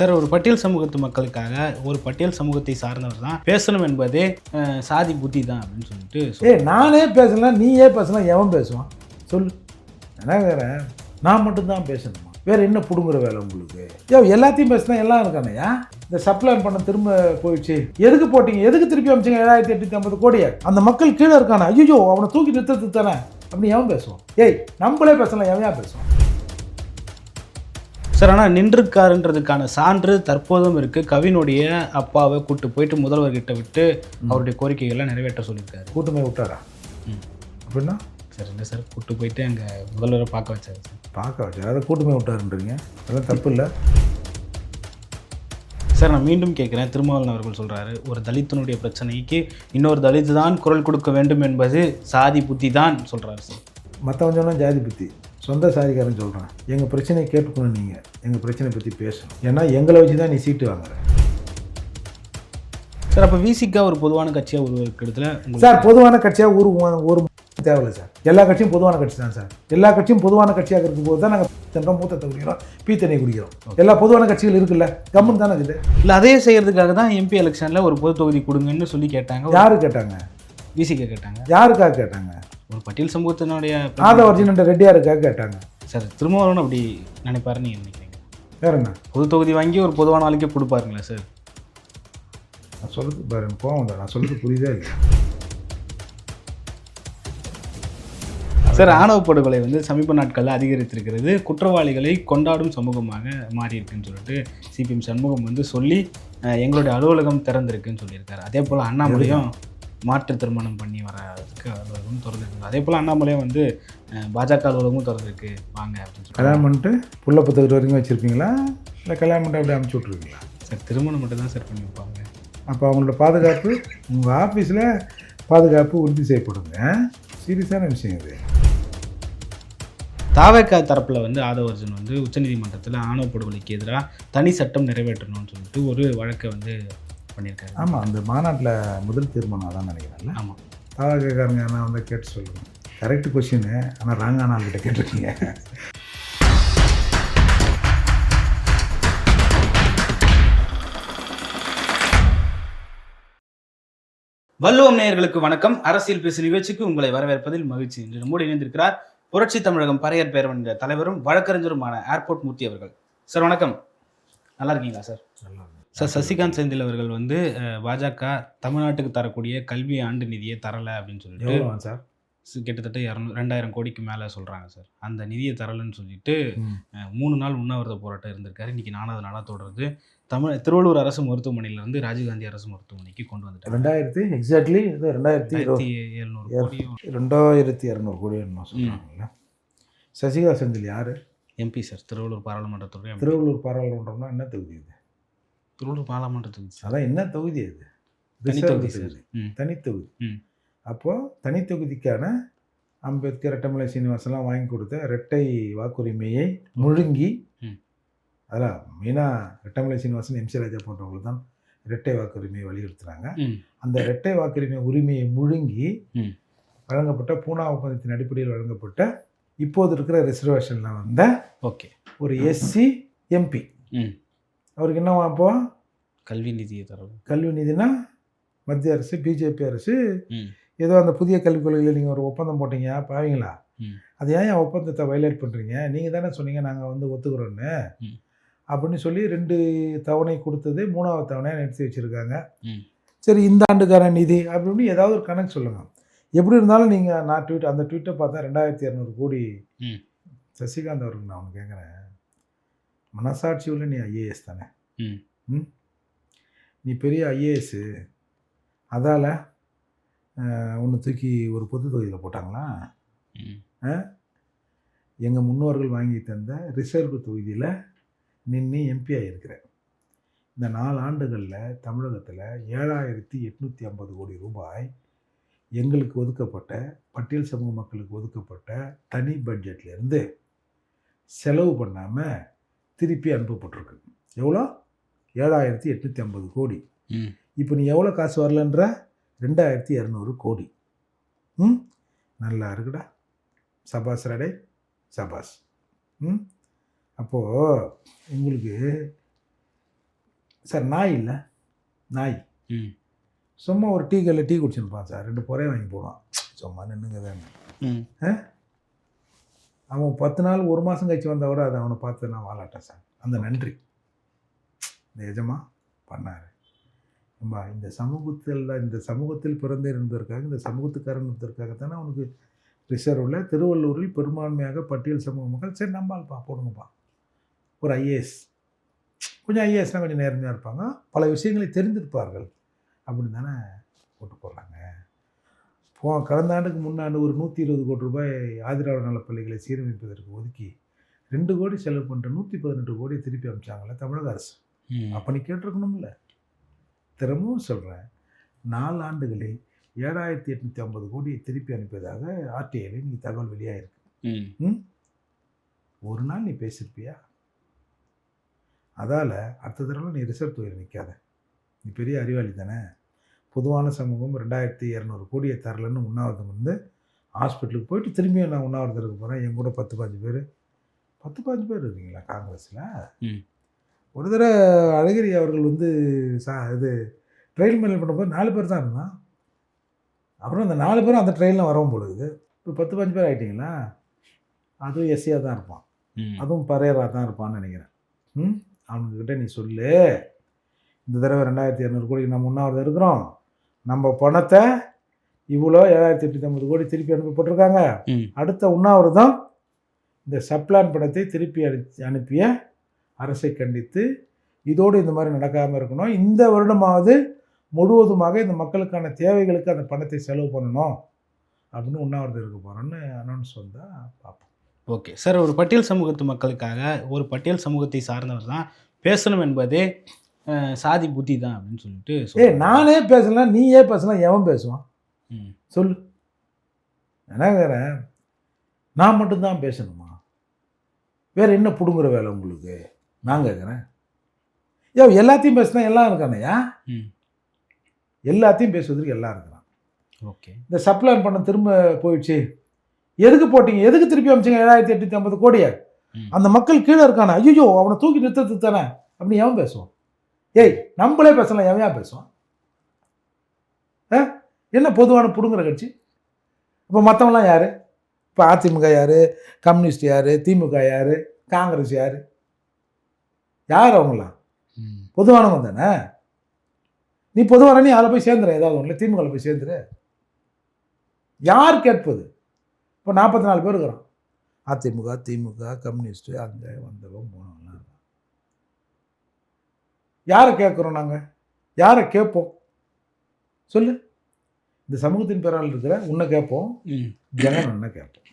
Sir ஒரு பட்டியல் சமூகத்து மக்களுக்காக ஒரு பட்டியல் சமூகத்தை சார்ந்தவர் தான் பேசணும் என்பதே சாதி புத்தி தான் அப்படின்னு சொல்லிட்டு ஏ நானே பேசலாம் நீயே பேசலாம் எவன் பேசுவான்? சொல்லு. என்ன வேற? நான் மட்டும்தான் பேசணுமா? வேறு என்ன பிடுங்குற வேலை உங்களுக்கு? ஏ எல்லாத்தையும் பேசினா எல்லாம் இருக்கானையா இந்த சப்ளை பண்ண திரும்ப போயிடுச்சு. எதுக்கு போட்டீங்க? எதுக்கு திருப்பி அமைச்சிங்க? ஏழாயிரத்தி எட்நூத்தி ஐம்பது கோடியை. அந்த மக்கள் கீழே இருக்கானே. ஐயோ அவனை தூக்கி நிறுத்தது தானே. அப்படின்னு எவன் பேசுவான்? ஏய் நம்மளே பேசலாம். எவன் பேசுவான்? சார் ஆனால் நின்றுருக்காருன்றதுக்கான சான்று தற்போதும் இருக்கு. கவினுடைய அப்பாவை கூட்டு போயிட்டு முதல்வர்கிட்ட விட்டு அவருடைய கோரிக்கைகள்லாம் நிறைவேற்ற சொல்லியிருக்காரு. கூட்டமே விட்டாரா? ம். அப்படின்னா? சார் இல்லை சார் கூட்டு போயிட்டு அங்கே முதல்வரை பார்க்க வச்சாரு சார். பார்க்க வச்சு அதை கூட்டமே விட்டாருன்றீங்க. அதெல்லாம் தப்பு இல்லை. சார் நான் மீண்டும் கேட்குறேன். திருமாவளவன் அவர்கள் சொல்றாரு ஒரு தலித்தனுடைய பிரச்சனைக்கு இன்னொரு தலித்து தான் குரல் கொடுக்க வேண்டும் என்பது சாதி புத்தி தான் சொல்றாரு சார். மற்றவன் சொன்னால் ஜாதி பற்றி சொந்த சாதிக்காரன் சொல்கிறான் எங்கள் பிரச்சனையை கேட்டுக்கணும் நீங்கள் எங்கள் பிரச்சனையை பற்றி பேசணும். ஏன்னா எங்களை வச்சு தான் நீ சீட்டு வாங்குற. சார் அப்போ விசிக்கா ஒரு பொதுவான கட்சியாக உருவாக்கிறதுல உங்களுக்கு சார் பொதுவான கட்சியாக ஒரு ஒரு தேவையில்லை சார். எல்லா கட்சியும் பொதுவான கட்சி தான் சார். எல்லா கட்சியும் பொதுவான கட்சியாக இருக்கும்போது தான் நாங்கள் சென்றோம் மூத்தத்தை குடிக்கிறோம் பீ தண்ணி குடிக்கிறோம். எல்லா பொதுவான கட்சிகள் இருக்குல்ல. கம்முன்னு தானே இருக்குது. இல்லை அதே செய்யறதுக்காக தான் எம்பி எலெக்ஷனில் ஒரு பொது தொகுதி கொடுங்கன்னு சொல்லி கேட்டாங்க. யாரு கேட்டாங்க? விசிகா கேட்டாங்க. யாருக்காக கேட்டாங்க? ஒரு பட்டியல் சமூகத்தினுடைய ஆதவர்ஜின் ரெட்டியாருக்காக கேட்டாங்க. சார் திருமாவளவன் அப்படி நினைப்பாருன்னு நீங்க நினைக்கிறீங்க? வேற என்ன? பொது தொகுதி வாங்கி ஒரு பொதுவான ஆளுக்கே கொடுப்பாருங்களா சார். நான் சொல்றது பாரு எனக்கு கோவம். நான் சொல்றது புரியுதே இல்லை சார் ஆணவ படுகொலை வந்து சமீப நாட்களில் அதிகரித்திருக்கிறது. குற்றவாளிகளை கொண்டாடும் சமூகமாக மாறி இருக்குன்னு சொல்லிட்டு சிபிஎம் சண்முகம் வந்து சொல்லி எங்களுடைய அலுவலகம் திறந்திருக்குன்னு சொல்லியிருக்காரு. அதே போல் அண்ணாமலையும் மாற்று திருமணம் பண்ணி வரதுக்கு அலுவலகம் திறந்திருக்கு அதே போல் அண்ணாமலையும் வந்து பாஜக அலுவலகமும் திறந்திருக்கு. வாங்க அப்படின்னு கல்யாணம் பண்ணிட்டு புள்ள பத்து வரைக்கும் வச்சுருப்பீங்களா? இல்லை கல்யாணம் பண்ணிட்டு அப்படியே அமுச்சு விட்ருவீங்களா சார் திருமணம் மட்டும் தான் சார் பண்ணி வைப்பாங்க அப்போ அவங்களோட பாதுகாப்பு உங்கள் ஆஃபீஸில் பாதுகாப்பு உறுதி செய்யப்படுங்க. சீரியஸான விஷயம் இது. தாவேக்கா தரப்பில் வந்து ஆதவர்ஜன் வந்து உச்சநீதிமன்றத்தில் ஆணவ படுகொலைக்கு எதிராக தனி சட்டம் நிறைவேற்றணும்னு சொல்லிட்டு ஒரு வழக்கை வந்து பண்ணியிருக்காரு. ஆமாம் அந்த மாநாட்டில் முதல் தீர்மானம் அதான் நினைக்கிறேன்ல. ஆமாம் தாவகக்காரங்க என்ன வந்து கேட்டு சொல்லுங்க கரெக்ட் கொஷின் ஆனால் ராங்கான ஆள்கிட்ட கேட்டிருக்கீங்க. வள்ளுவம் நேயர்களுக்கு வணக்கம். அரசியல் பேசு நிகழ்ச்சிக்கு உங்களை வரவேற்பதில் மகிழ்ச்சி. இன்று நம்மோடு இணைந்திருக்கிறார் புரட்சி தமிழகம் பறையர் பேரவன் தலைவரும் வழக்கறிஞருமான ஏர்போர்ட் மூர்த்தி அவர்கள். சார் வணக்கம். நல்லா இருக்கீங்களா சார்? சார் சசிகாந்த் செந்தில் அவர்கள் வந்து பாஜக தமிழ்நாட்டுக்கு தரக்கூடிய கல்வி ஆண்டு நிதியை தரலை அப்படின்னு சொல்லிட்டு சார்? கிட்டத்தட்ட இரநூ ரெண்டாயிரம் கோடிக்கு மேலே சொல்கிறாங்க சார். அந்த நிதியை தரலைன்னு சொல்லிட்டு மூணு நாள் உண்ணாவிரத போராட்டம் இருந்திருக்காரு. இன்னைக்கு நாலாவது நாளாக தொடருது தமிழ் திருவள்ளூர் அரசு மருத்துவமனையிலேருந்து ராஜீவ்காந்தி அரசு மருத்துவமனைக்கு கொண்டு வந்துட்டாங்க. ரெண்டாயிரத்தி எக்ஸாக்ட்லி இது ரெண்டாயிரத்தி எழுநூறு கோடியும். ரெண்டாயிரத்தி இரநூறு கோடி என்னமோ சொல்கிறாங்கல்ல சசிகலா செந்தில் யார்? எம்பி சார் திருவள்ளூர் பாராளுமன்றத்துடைய. திருவள்ளூர் பாராளுமன்றம்னா என்ன தொகுதி இது? திருவள்ளூர் பாராளுமன்றத்துக்கு சார் அதான் என்ன தொகுதி அது? தொகுதி சார். தொகுதி. தனித்தொகுதி. அப்போது தனித்தொகுதிக்கான அம்பேத்கர் ரெட்டமலை சீனிவாசன்லாம் வாங்கி கொடுத்த இரட்டை வாக்குரிமையை முழுங்கி. அதெல்லாம் மெயினாக ரெட்டமலை சீனிவாசன் எம்சி ராஜா போன்றவர்கள் தான் இரட்டை வாக்குரிமையை வலியுறுத்துறாங்க. ம். அந்த இரட்டை வாக்குரிமை உரிமையை முழுங்கி. வழங்கப்பட்ட பூனா ஒப்பந்தத்தின் அடிப்படையில் வழங்கப்பட்ட இப்போது இருக்கிற ரிசர்வேஷனில் வந்த ஓகே. ஒரு எஸ்சி எம்பி. அவருக்கு என்னவா அப்போ கல்வி நிதியை தரவு கல்வி நிதினா மத்திய அரசு பிஜேபி அரசு. ஏதோ அந்த புதிய கல்விக் கொள்கையில் நீங்கள் ஒரு ஒப்பந்தம் போட்டீங்க பாவீங்களா. அது ஏன் என் ஒப்பந்தத்தை வயலேட் பண்ணுறீங்க நீங்கள் தானே சொன்னீங்க நாங்கள் வந்து ஒத்துக்கிறோன்னு. அப்படின்னு சொல்லி ரெண்டு தவணை கொடுத்தது மூணாவது தவணையாக நிறுத்தி வச்சுருக்காங்க. சரி இந்த ஆண்டுக்கான நிதி அப்படின்னு ஏதாவது ஒரு கணக்கு சொல்லுங்கள் எப்படி இருந்தாலும் நீங்கள் நான் ட்வீட் அந்த ட்வீட்டை பார்த்தா ரெண்டாயிரத்தி இரநூறு கோடி. சசிகாந்த் அவருக்கு நான் ஒன்று கேட்குறேன். மனசாட்சி உள்ள நீ ஐஏஎஸ் தானே? ம். நீ பெரிய ஐஏஎஸ்ஸு அதால் ஒன்று தூக்கி ஒரு பொது தொகுதியில் போட்டாங்களா? எங்கள் முன்னோர்கள் வாங்கி தந்த ரிசர்வ் தொகுதியில் நின்று எம்பி ஆகியிருக்கிற இந்த நாலு ஆண்டுகளில் தமிழகத்தில் ஏழாயிரத்தி எட்நூற்றி ஐம்பது கோடி ரூபாய் எங்களுக்கு ஒதுக்கப்பட்ட பட்டியல் சமூக மக்களுக்கு ஒதுக்கப்பட்ட தனி பட்ஜெட்லேருந்து செலவு பண்ணாமல் திருப்பி அனுப்பப்பட்டிருக்கு. எவ்வளோ? ஏழாயிரத்தி எட்நூற்றி ஐம்பது கோடி. ம். இப்போ நீ எவ்வளோ காசு வரலன்ற? ரெண்டாயிரத்தி இரநூறு கோடி. ம்? நல்லா இருக்குடா. சபாஸ் ரடே சபாஸ். ம்? அப்போது உங்களுக்கு சார் நாய் இல்லை? நாய். ம். சும்மா ஒரு டீ கல்ல டீ குடிச்சுருப்பான் சார். ரெண்டு பொறைய வாங்கி போடுவான். சும்மா நின்றுங்க தானே. ம். அவன் பத்து நாள் ஒரு மாதம் கழிச்சு வந்தால் கூட அதை அவனை பார்த்து நான் வாழாட்டேன் சார். அந்த நன்றி. இந்த எஜமா பண்ணார். அம்மா இந்த சமூகத்தில் இந்த சமூகத்தில் பிறந்தேன் என்பதற்காக இந்த சமூகத்துக்காரன் என்பதற்காகத்தானே அவனுக்கு ரிசர்வில் திருவள்ளூரில் பெரும்பான்மையாக பட்டியல் சமூக மக்கள் சரி நம்பால்ப்பா போடுங்கப்பா. ஒரு ஐஏஎஸ் கொஞ்சம் ஐஏஎஸ்னால் கொஞ்சம் நேர்மையாக இருப்பாங்க. பல விஷயங்களை தெரிந்திருப்பார்கள். அப்படின்னு தானே போட்டு போடுறாங்க. போ கடந்த ஆண்டுக்கு முன்னாண்டு ஒரு நூற்றி இருபது கோடி ரூபாய் ஆதிராவிட நலப் பள்ளிகளை சீரமைப்பதற்கு ஒதுக்கி ரெண்டு கோடி செலவு பண்ணிட்டு நூற்றி பதினெட்டு கோடி திருப்பி அமிச்சாங்கல்ல தமிழக அரசு. ம். அப்போ நீ கேட்டிருக்கணும்ல. திரும்பவும் சொல்கிறேன் நாலு ஆண்டுகளில் ஏழாயிரத்தி எட்நூற்றி ஐம்பது கோடியை திருப்பி அனுப்பியதாக ஆர்டிஐயில் இன்னைக்கு தகவல் ம். ஒரு நாள் நீ பேசியிருப்பியா? அதால் அடுத்த தடவை நீ ரிசர்வ் தொழில் நிற்காத நீ பெரிய அறிவாளி தானே? பொதுவான சமூகம் ரெண்டாயிரத்தி இரநூறு கோடியை தரலன்னு உண்ணாவிரதம் வந்து ஹாஸ்பிட்டலுக்கு போயிட்டு திரும்பியும் நான் உண்ணாவிரதம் இருக்க போகிறேன் என் கூட பத்து பாஞ்சு பேர். பத்து பாஞ்சு பேர் இருக்கீங்களா காங்கிரஸில். ஒரு தடவை அழகிரி அவர்கள் வந்து சா இது ட்ரெயின் மேலே பண்ணும்போது நாலு பேர் தான் இருந்தான். அப்புறம் அந்த நாலு பேரும் அந்த ட்ரெயினில் வரவும் பொழுது இப்போ பத்து பாஞ்சு பேர் ஆகிட்டிங்களா அதுவும் எஸ்சியாக தான் இருப்பான். அதுவும் பரையராக தான் இருப்பான்னு நினைக்கிறேன். ம்? அவனுக்கிட்ட நீ சொல்லு. இந்த தடவை ரெண்டாயிரத்தி இரநூறு கோடி நம்ம உண்ணாவிரதம் இருக்கிறோம். நம்ம பணத்தை இவ்வளோ ஏழாயிரத்தி எட்நூற்றி ஐம்பது கோடி திருப்பி அனுப்பப்பட்டிருக்காங்க அடுத்த உண்ணாவிரதம் இந்த சப்ளான் படத்தை திருப்பி அனுப்பி அனுப்பிய அரசை கண்டித்து இதோடு இந்த மாதிரி நடக்காமல் இருக்கணும். இந்த வருடமாவது முழுவதுமாக இந்த மக்களுக்கான தேவைகளுக்கு அந்த பணத்தை செலவு பண்ணணும் அப்படின்னு உண்ணாவிரதம் இருக்க போகிறோன்னு அனௌன்ஸ் வந்தால் பார்ப்போம் ஓகே. சார் ஒரு பட்டியல் சமூகத்து மக்களுக்காக ஒரு பட்டியல் சமூகத்தை சார்ந்தவர் தான் பேசணும் என்பதே சாதி புத்தி தான் அப்படின்னு சொல்லிட்டு சொல்றாரு. நானே பேசலாம் நீயே பேசலாம் எவன் பேசுவான்? ம். சொல்லு. என்ன கேட்குறேன் நான் மட்டும்தான் பேசணுமா? வேற என்ன பிடுங்குற வேலை உங்களுக்கு? நான் கேட்குறேன் யோ எல்லாத்தையும் பேசினா எல்லாம் இருக்கானயா ம். எல்லாத்தையும் பேசுவதற்கு எல்லாம் இருக்கிறான். ஓகே. இந்த சப்ளான் பண்ண திரும்ப போயிடுச்சு. எதுக்கு போட்டீங்க? எதுக்கு திருப்பி அமைச்சிங்க? ஏழாயிரத்தி எட்நூற்றி ஐம்பது கோடியை. அந்த மக்கள் கீழே இருக்கானே ஐயோ அவனை தூக்கி நிறுத்தத்துக்கு தானே? அப்படின்னு எவன் பேசுவான்? ஏய் நம்மளே பேசலாம் ஏன் பேசுவான்? என்ன பொதுவான புடுங்குற கட்சி? இப்போ மற்றவங்களாம் யார்? இப்போ அதிமுக யார்? கம்யூனிஸ்ட் யார்? திமுக யார்? காங்கிரஸ் யார்? யார் அவங்களாம் பொதுவானவங்க தானே? நீ பொதுவான நீ அதில் போய் சேர்ந்துற ஏதாவது ஒன்றில் திமுகவில் போய் சேர்ந்துரு. யார் கேட்பது? இப்போ நாற்பத்தி நாலு பேர் இருக்கிறோம். அதிமுக திமுக கம்யூனிஸ்ட்டு அங்கே வந்தவன் போனவங்களாம் இருக்கான். யாரை கேட்குறோம் நாங்கள் யாரை கேட்போம்? சொல்லு. இந்த சமூகத்தின் பேரால் இருக்கிற உன்னை கேட்போம் ஜெகன் அண்ணன் கேட்போம்.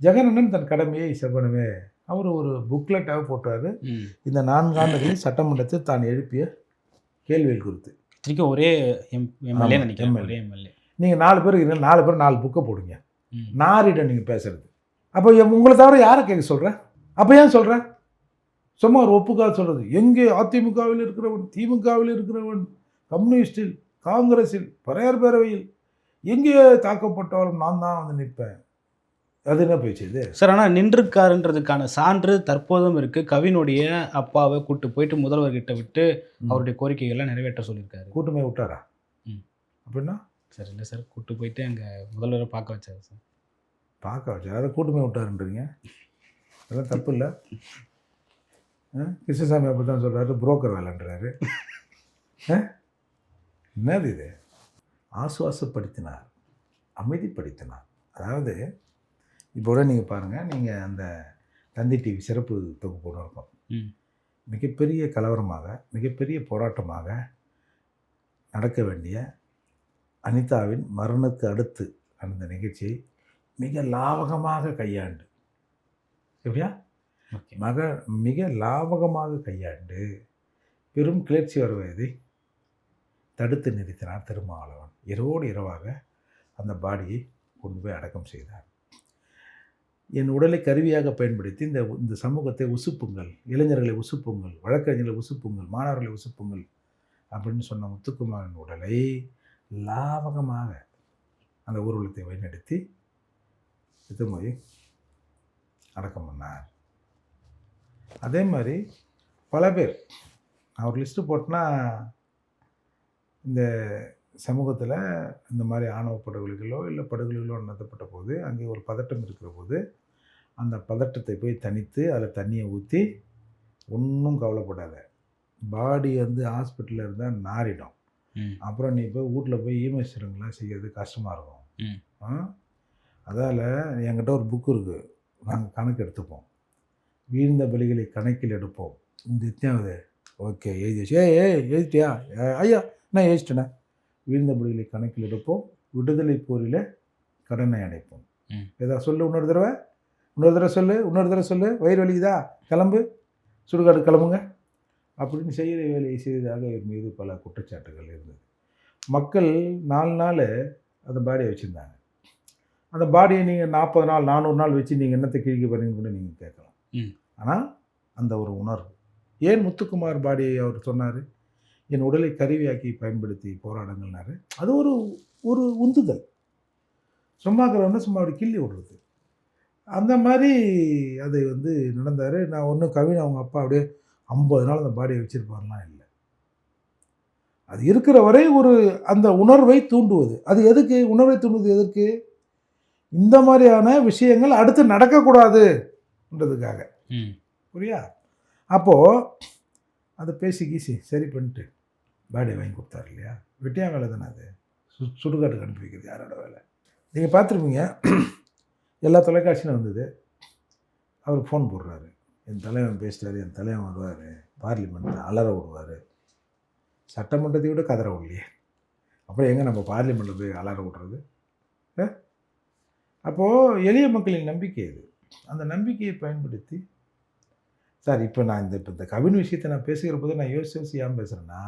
ஜெகன் அண்ணன் தன் கடமையை செவ்வனவே அவர் ஒரு புக்லெட்டாக போட்டார் இந்த நான்காண்டுகளில் சட்டமன்றத்தில் தான் எழுப்பிய கேள்விகள் குறித்து. ஒரே எம் எம்எல்ஏ நினைக்கிறேன். ஒரே எம்எல்ஏ. நீங்கள் நாலு பேர் இருக்கீங்க நாலு பேர் நாலு புக்கை போடுங்க. நாரிடம் நீங்கள் பேசுறது. அப்போ உங்களை தவிர யாரை கேட்க சொல்கிறேன் அப்போ ஏன் சொல்கிறேன் சும்மா ஒரு ஒப்புக்காக சொல்கிறது எங்கே அதிமுகவில் இருக்கிறவன் திமுகவில் இருக்கிறவன் கம்யூனிஸ்டில் காங்கிரஸில் பரையார் பேரவையில் எங்கே தாக்கப்பட்டாலும் நான் தான் வந்து நிற்பேன். அது என்ன பேச்சு இது? சார் ஆனால் நின்றுக்காருன்றதுக்கான சான்று தற்போதும் இருக்கு. கவினுடைய அப்பாவை கூட்டு போயிட்டு முதல்வர்கிட்ட விட்டு அவருடைய கோரிக்கைகளை நிறைவேற்ற சொல்லியிருக்காரு. கூட்டமே விட்டாரா? ம். அப்படின்னா? சார் இல்லை சார் கூட்டு போயிட்டு அங்கே முதல்வரை பார்க்க வச்சாரு சார். பார்க்க வச்சு அதை கூட்டமே விட்டாருன்றீங்க? அதெல்லாம் தப்பு இல்லை. கிருஷ்ணசாமி அப்படி தான் சொல்கிறாரு புரோக்கர் வேலைன்றாரு? என்னது இது? ஆசுவாசப்படுத்தினார் அமைதிப்படுத்தினார். அதாவது இப்போ கூட நீங்கள் பாருங்கள் நீங்கள் அந்த தந்தி டிவி சிறப்பு தொகுப்பு ஒன்று இருக்கும். மிகப்பெரிய கலவரமாக மிகப்பெரிய போராட்டமாக நடக்க வேண்டிய அனிதாவின் மரணத்துக்கு அடுத்து நடந்த நிகழ்ச்சியை மிக லாவகமாக கையாண்டு. எப்படியா? மக மிக லாபகமாக கையாண்டு பெரும் கிளர்ச்சி வருவதை தடுத்து நிறுத்தினார் திருமாவளவன். இரவோடு இரவாக அந்த பாடியை கொண்டு போய் அடக்கம் செய்தார். என் உடலை கருவியாக பயன்படுத்தி இந்த இந்த சமூகத்தை உசுப்புங்கள் இளைஞர்களை உசுப்புங்கள் வழக்கறிஞர்களை உசுப்புங்கள் மாணவர்களை உசுப்புங்கள் அப்படின்னு சொன்ன முத்துக்குமாரின் உடலை லாபகமாக அந்த ஊர்வலத்தை வழிநடத்தி எடுத்து போய் அடக்கம் பண்ணார். அதே மாதிரி பல பேர் நான் ஒரு லிஸ்ட்டு போட்டேன்னா இந்த சமூகத்தில் இந்த மாதிரி ஆணவ படுகொலைகளோ இல்லை படுகொலைகளோ நடத்தப்பட்ட போது அங்கே ஒரு பதட்டம் இருக்கிற போது அந்த பதட்டத்தை போய் தணித்து அதில் தண்ணியை ஊற்றி ஒன்றும் கவலைப்படாத. பாடி வந்து ஹாஸ்பிட்டலில் இருந்தால் நாரிடும் அப்புறம் நீ போய் வீட்டில் போய் ஈமேஸ்வரங்களாம் செய்கிறது கஷ்டமாக இருக்கும். அதால் என்கிட்ட ஒரு புக்கு இருக்குது நாங்கள் கணக்கு எடுத்துப்போம். வீழ்ந்த பலிகளை கணக்கில் எடுப்போம். இந்த எத்தனாவது ஓகே எழுதி வச்சு ஏய் ஏய் எழுதிட்டியா? ஏ, ஐயா நான் எழுதிட்டேனே. வீழ்ந்த பலிகளை கணக்கில் எடுப்போம். விடுதலை போரில் கடனை அடைப்போம். ஏதா சொல்லு இன்னொரு தடவை? இன்னொரு தடவை சொல்லு இன்னொரு தடவை சொல்லு. வயிறு வலிக்குதா? கிளம்பு. சுடுகாடு கிளம்புங்க. அப்படின்னு செய்கிற வேலையை செய்ததாக இவர் மீது பல குற்றச்சாட்டுகள் இருந்தது. மக்கள் நாலு நாள் அந்த பாடியை வச்சுருந்தாங்க. அந்த பாடியை நீங்கள் நாற்பது நாள் நானூறு நாள் வச்சு நீங்கள் என்னத்தை கிழிக்க போகிறீங்கன்னு கூட நீங்கள் கேட்கலாம். ஆனால் அந்த ஒரு உணர்வு. ஏன் முத்துக்குமார் பாடியை அவர் சொன்னார்? என் உடலை கருவியாக்கி பயன்படுத்தி போராடுங்கள்னாரு. அது ஒரு ஒரு உந்துதல். சும்மா இருக்கிறவன சும்மா அப்படி கிள்ளி விடுறது. அந்த மாதிரி அதை வந்து நடந்தார். நான் ஒன்றும் கவின் அவங்க அப்பா அப்படியே ஐம்பது நாள் அந்த பாடியை வச்சுருப்பாருலாம் இல்லை. அது இருக்கிற வரை ஒரு அந்த உணர்வை தூண்டுவது. அது எதுக்கு? உணர்வை தூண்டுவது எதுக்கு இந்த மாதிரியான விஷயங்கள் அடுத்து நடக்கக்கூடாது. ம். புரியா? அப்போது அதை பேசி கீசி சரி பண்ணிட்டு பாடி வாங்கி கொடுத்தாரு இல்லையா? வெட்டியா வேலை தானே அது? சு சுடுகாட்டுக்கு அனுப்பி வைக்கிறது யாரோட வேலை? நீங்கள் பார்த்துருப்பீங்க எல்லா தொலைக்காட்சியிலும் வந்தது. அவர் ஃபோன் போடுறாரு. என் தலைவன் பேசிட்டாரு என் தலைவன் வருவார் பார்லிமெண்ட்டில் அலற விடுவார். சட்டமன்றத்தை விட கதற விடலையே. அப்புறம் எங்கே நம்ம பார்லிமெண்ட்டில் போய் அலற விடுறது? அப்போது எளிய மக்களின் நம்பிக்கை இது. அந்த நம்பிக்கையை பயன்படுத்தி சார் இப்போ நான் இந்த இப்போ இந்த கவின் விஷயத்தை நான் பேசுகிற போது நான் யோசிச்சு யோசிச்சு ஏன் பேசுகிறேன்னா